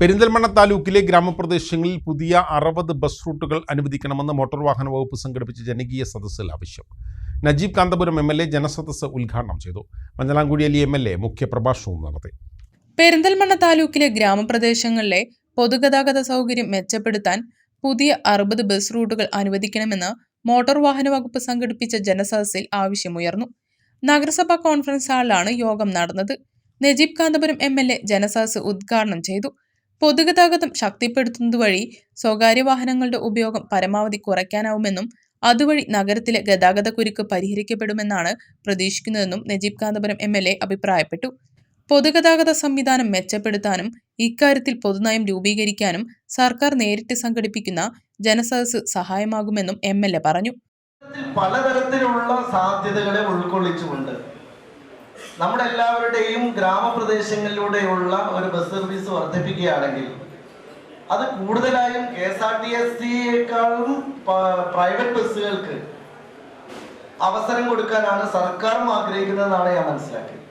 പെരിന്തൽമണ്ണ താലൂക്കിലെ ഗ്രാമപ്രദേശങ്ങളിൽ പുതിയ അറുപത് ബസ് റൂട്ടുകൾ അനുവദിക്കണമെന്ന് മോട്ടോർ വാഹന വകുപ്പ് സംഘടിപ്പിച്ച ജനകീയ സദസ്സിൽ ആവശ്യം. Najeeb Kanthapuram M L A ജനസദസ്സ് ഉദ്ഘാടനം ചെയ്തു. Manjalamkudi Ali M L A മുഖ്യപ്രഭാഷണവും നടത്തി. പെരിന്തൽമണ്ണ താലൂക്കിലെ ഗ്രാമപ്രദേശങ്ങളിലെ പൊതുഗതാഗത സൗകര്യം മെച്ചപ്പെടുത്താൻ പുതിയ അറുപത് ബസ് റൂട്ടുകൾ അനുവദിക്കണമെന്ന് മോട്ടോർ വാഹന വകുപ്പ് സംഘടിപ്പിച്ച ജനസദസ്സിൽ ആവശ്യമുയർന്നു. നഗരസഭാ കോൺഫറൻസ് ഹാളിലാണ് യോഗം നടന്നത്. Najeeb Kanthapuram M L A ജനസദസ്സ് ഉദ്ഘാടനം ചെയ്തു. പൊതുഗതാഗതം ശക്തിപ്പെടുത്തുന്നതുവഴി സ്വകാര്യ വാഹനങ്ങളുടെ ഉപയോഗം പരമാവധി കുറയ്ക്കാനാവുമെന്നും അതുവഴി നഗരത്തിലെ ഗതാഗതക്കുരുക്ക് പരിഹരിക്കപ്പെടുമെന്നാണ് പ്രതീക്ഷിക്കുന്നതെന്നും Najeeb Kanthapuram M L A അഭിപ്രായപ്പെട്ടു. പൊതുഗതാഗത സംവിധാനം മെച്ചപ്പെടുത്താനും ഇക്കാര്യത്തിൽ പൊതുനയം രൂപീകരിക്കാനും സർക്കാർ നേരിട്ട് സംഘടിപ്പിക്കുന്ന ജനസദസ് സഹായമാകുമെന്നും എം എൽ എ പറഞ്ഞു. പലതരത്തിലുള്ള സാധ്യതകളെ ഉൾക്കൊള്ളിച്ചുകൊണ്ട് നമ്മുടെ എല്ലാവരുടെയും ഗ്രാമപ്രദേശങ്ങളിലൂടെയുള്ള ഒരു ബസ് സർവീസ് വർദ്ധിപ്പിക്കുകയാണെങ്കിൽ അത് കൂടുതലായും K S R T S സിയേക്കാളും private ബസ്സുകൾക്ക് അവസരം കൊടുക്കാനാണ് സർക്കാരും ആഗ്രഹിക്കുന്നതെന്നാണ് ഞാൻ മനസ്സിലാക്കിയത്.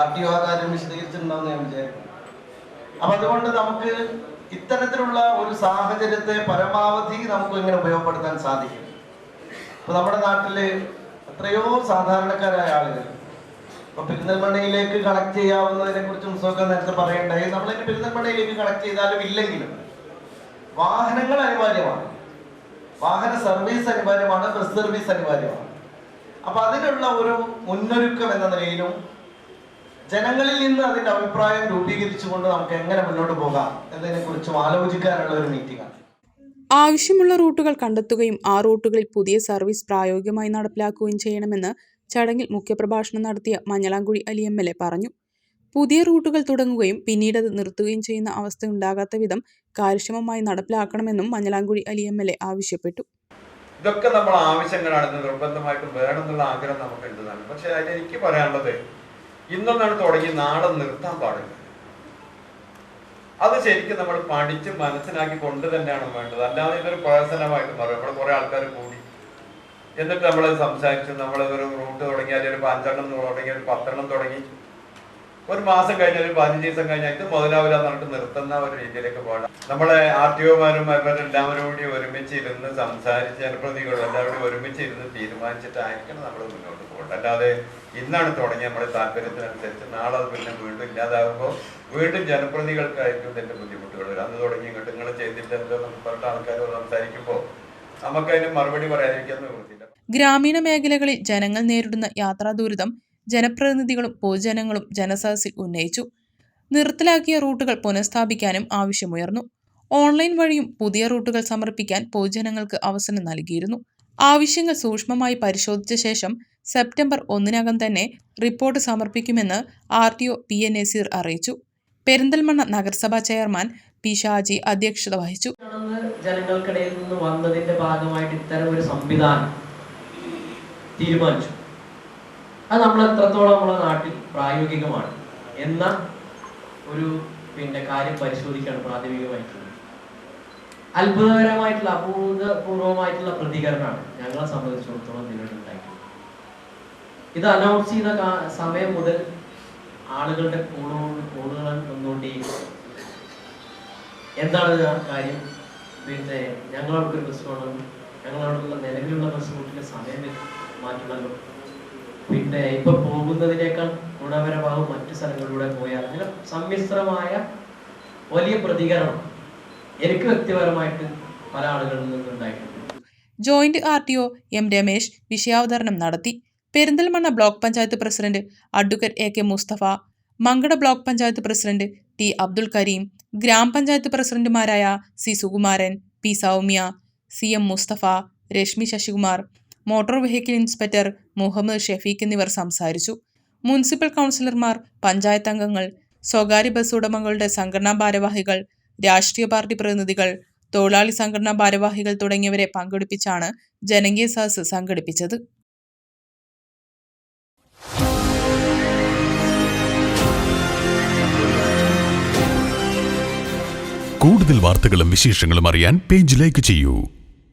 ആർ ടി ഒ കാര്യം വിശദീകരിച്ചിട്ടുണ്ടാവുമെന്ന് ഞാൻ വിചാരിക്കുന്നു. അപ്പൊ അതുകൊണ്ട് നമുക്ക് ഇത്തരത്തിലുള്ള ഒരു സാഹചര്യത്തെ പരമാവധി നമുക്ക് ഇങ്ങനെ ഉപയോഗപ്പെടുത്താൻ സാധിക്കും. ഇപ്പൊ നമ്മുടെ നാട്ടിൽ എത്രയോ സാധാരണക്കാരായ ആളുകൾ. ഇപ്പൊ പെരിന്തൽമണ്ണയിലേക്ക് കണക്ട് ചെയ്യാവുന്നതിനെ കുറിച്ച് മുസ്തഫ നേരത്തെ പറയണ്ടായി. ഇനി പെരിന്തൽമണ്ണയിലേക്ക് കണക്ട് ചെയ്താലും ഇല്ലെങ്കിലും വാഹനങ്ങൾ അനിവാര്യമാണ്. വാഹന സർവീസ് അനിവാര്യമാണ് ബസ് സർവീസ് അനിവാര്യമാണ്. അപ്പൊ അതിനുള്ള ഒരു മുന്നൊരുക്കം എന്ന നിലയിലും ജനങ്ങളിൽ നിന്ന് അതിന്റെ അഭിപ്രായം രൂപീകരിച്ചുകൊണ്ട് നമുക്ക് എങ്ങനെ മുന്നോട്ട് പോകാം എന്നതിനെ കുറിച്ചും ആലോചിക്കാനുള്ള ഒരു മീറ്റിംഗ് ആണ്. ആവശ്യമുള്ള റൂട്ടുകൾ കണ്ടെത്തുകയും ആ റൂട്ടുകളിൽ പുതിയ സർവീസ് പ്രായോഗികമായി നടപ്പിലാക്കുകയും ചെയ്യണമെന്ന് ചടങ്ങിൽ മുഖ്യപ്രഭാഷണം നടത്തിയ Manjalamkuzhi Ali M L A പറഞ്ഞു. പുതിയ റൂട്ടുകൾ തുടങ്ങുകയും പിന്നീട് അത് നിർത്തുകയും ചെയ്യുന്ന അവസ്ഥ ഉണ്ടാകാത്ത വിധം കാര്യക്ഷമമായി നടപ്പിലാക്കണമെന്നും Manjalamkuzhi Ali M L A ആവശ്യപ്പെട്ടു. ഇതൊക്കെ നമ്മൾ ആവശ്യങ്ങളാണെന്ന് നിർബന്ധമായിട്ടും വേണമെന്നുള്ള ആഗ്രഹം നമുക്ക് ഉള്ളതാണ് പക്ഷേ അതിന് എനിക്ക് പറയാനുള്ളത് ഇന്നൊന്നാണ് തുടങ്ങി നാളെ നിർത്താൻ പാടില്ല. അത് ശരിക്കും നമ്മൾ പഠിച്ച് മനസ്സിലാക്കി കൊണ്ട് തന്നെയാണ് വേണ്ടത്. അല്ലാതെ ഇതൊരു പ്രഹസനമായിട്ട് മാറും. നമ്മൾ കുറെ ആൾക്കാർ കൂടി. എന്നിട്ട് നമ്മൾ സംസാരിച്ചു നമ്മൾ ഒരു റൂട്ട് തുടങ്ങി അല്ലെങ്കിൽ ഒരു പഞ്ചെണ്ണം തുടങ്ങി ഒരു പത്തെണ്ണം തുടങ്ങി. ഒരു മാസം കഴിഞ്ഞാൽ ഒരു പതിനഞ്ച് ദിവസം കഴിഞ്ഞാൽ ഇത് മുതലാവില്ല എന്ന് പറഞ്ഞിട്ട് നിർത്തുന്ന ഒരു രീതിയിലേക്ക് പോകണം നമ്മളെ ആർ ടി ഒമാരും അവരെല്ലാവരും കൂടി ഒരുമിച്ച് ഇരുന്ന് സംസാരിച്ച് ജനപ്രതിനിധികളും എല്ലാവരും ഒരുമിച്ച് ഇരുന്ന് തീരുമാനിച്ചിട്ടായിരിക്കണം നമ്മൾ മുന്നോട്ട് പോകേണ്ടത്. അല്ലാതെ ഇന്നാണ് തുടങ്ങി നമ്മുടെ താല്പര്യത്തിനനുസരിച്ച്. നാളെ അത് പിന്നെ വീണ്ടും ഇല്ലാതാകുമ്പോൾ വീണ്ടും ജനപ്രതികൾക്കായിരിക്കും ഇതിന്റെ ബുദ്ധിമുട്ടുകൾ വരും അന്ന് തുടങ്ങി ഇങ്ങോട്ട് നിങ്ങൾ ചെയ്തിട്ട് എന്തോ നമുക്ക് പറഞ്ഞ ആൾക്കാരോട് സംസാരിക്കുമ്പോൾ നമുക്കതിന് മറുപടി പറയാതിരിക്കാൻ നിവൃത്തിയില്ല ഗ്രാമീണ മേഖലകളിൽ ജനങ്ങൾ നേരിടുന്ന യാത്രാ ദുരിതം ജനപ്രതിനിധികളും പൊതുജനങ്ങളും ജനസദസ്സിൽ ഉന്നയിച്ചു. നിർത്തലാക്കിയ റൂട്ടുകൾ പുനഃസ്ഥാപിക്കാനും ആവശ്യമുയർന്നു. ഓൺലൈൻ വഴിയും പുതിയ റൂട്ടുകൾ സമർപ്പിക്കാൻ പൊതുജനങ്ങൾക്ക് അവസരം നൽകിയിരുന്നു. ആവശ്യങ്ങൾ സൂക്ഷ്മമായി പരിശോധിച്ച ശേഷം സെപ്റ്റംബർ ഒന്നിനകം തന്നെ റിപ്പോർട്ട് സമർപ്പിക്കുമെന്ന് R T O P N Naseer അറിയിച്ചു. പെരിന്തൽമണ്ണ നഗരസഭാ ചെയർമാൻ പി ഷാജി അധ്യക്ഷത വഹിച്ചു. ജനങ്ങൾക്കിടയിൽ നിന്ന് വന്നതിന്റെ ഭാഗമായിട്ട് ഇത്തരം ഒരു സംവിധാനം തീരുമാനിച്ചു. അത് നമ്മൾ എത്രത്തോളം നമ്മുടെ നാട്ടിൽ പ്രായോഗികമാണ്. എന്ന ഒരു പിന്നെ കാര്യം പരിശോധിക്കുകയാണ് പ്രാഥമികമായിട്ടുള്ളത്. അത്ഭുതകരമായിട്ടുള്ള അഭൂതപൂർവമായിട്ടുള്ള പ്രതികരണമാണ് ഞങ്ങളെ സംബന്ധിച്ചിടത്തോളം നിലവിലുണ്ടായിട്ടുള്ളത് ഇത് അനൗൺസ് ചെയ്ത സമയം മുതൽ ആളുകളുടെ ഫോണുകൾ ഫോണുകൾ വന്നുകൊണ്ടേയിരിക്കും എന്താണ് ആ കാര്യം? പിന്നെ ഒരു പ്രശ്നമാണ് ഞങ്ങളവിടുത്തെ നിലവിലുള്ള പ്രശ്നങ്ങളുടെ സമയം മാറ്റണമല്ലോ പിന്നെ ഇപ്പൊ പോകുന്നതിനേക്കാൾ ഗുണപരമാകും മറ്റു സ്ഥലങ്ങളിലൂടെ പോയാൽ അങ്ങനെ സമ്മിശ്രമായ വലിയ പ്രതികരണം എനിക്ക് വ്യക്തിപരമായിട്ട് പല ആളുകളിൽ നിന്നുണ്ടായിട്ടുണ്ട് joint R T O M Ramesh വിഷയാവതരണം നടത്തി. Perinthalmanna block panchayat president advocate A K Mustafa Mankada block panchayat president T Abdul Kareem ഗ്രാമപഞ്ചായത്ത് പ്രസിഡന്റുമാരായ C Sukumaran P Soumya C M Mustafa Rashmi Sasikumar motor vehicle inspector Muhammad Shefeeq എന്നിവർ സംസാരിച്ചു. Municipal കൗൺസിലർമാർ പഞ്ചായത്ത് അംഗങ്ങൾ സ്വകാര്യ bus ഉടമകളുടെ സംഘടനാ ഭാരവാഹികൾ രാഷ്ട്രീയ പാർട്ടി പ്രതിനിധികൾ തൊഴിലാളി സംഘടനാ ഭാരവാഹികൾ തുടങ്ങിയവരെ പങ്കെടുപ്പിച്ചാണ് ജനകീയ സദസ് സംഘടിപ്പിച്ചത്. കൂടുതൽ വാർത്തകളും വിശേഷങ്ങളും അറിയാൻ പേജ് ലൈക്ക് ചെയ്യൂ.